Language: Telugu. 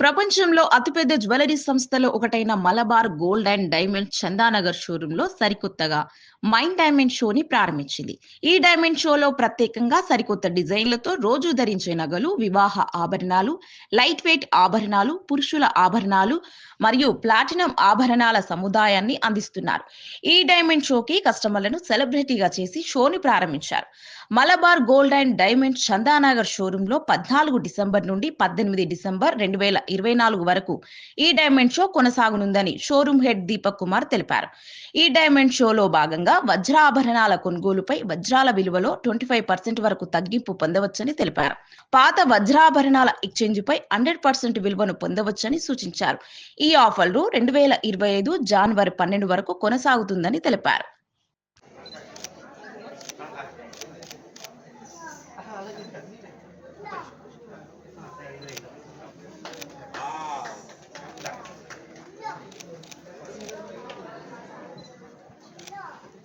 ప్రపంచంలో అతిపెద్ద జ్యువెలరీ సంస్థలో ఒకటైన Malabar gold and diamond Chandanagar షోరూంలో సరికొత్తగా మైండ్ డైమండ్ షోని ప్రారంభించింది. ఈ డైమండ్ షోలో ప్రత్యేకంగా సరికొత్త డిజైన్లతో రోజు ధరించే నగలు వివాహ ఆభరణాలు లైట్ వెయిట్ ఆభరణాలు పురుషుల ఆభరణాలు మరియు ప్లాటినం ఆభరణాల సముదాయాన్ని అందిస్తున్నారు. ఈ డైమండ్ షోకి కస్టమర్లను సెలబ్రిటీగా చేసి షోని ప్రారంభించారు. Malabar gold and diamond Chandanagar షోరూంలో పద్నాలుగు డిసెంబర్ నుండి పద్దెనిమిది డిసెంబర్ రెండు వేల ఇరవై నాలుగు వరకు ఈ డైమండ్ షో కొనసాగనుందని షోరూమ్ హెడ్ దీపక్ కుమార్ తెలిపారు. ఈ డైమండ్ షోలో భాగంగా వజ్రాభరణాల కొనుగోలుపై వజ్రాల విలువలో ట్వంటీ ఫైవ్ పర్సెంట్ వరకు తగ్గింపు పొందవచ్చని తెలిపారు. పాత వజ్రాభరణాల ఎక్స్చేంజ్పై హండ్రెడ్ పర్సెంట్ విలువను పొందవచ్చని సూచించారు. ఈ ఆఫర్లు రెండు వేల ఇరవై ఐదు జనవరి పన్నెండు వరకు కొనసాగుతుందని తెలిపారు.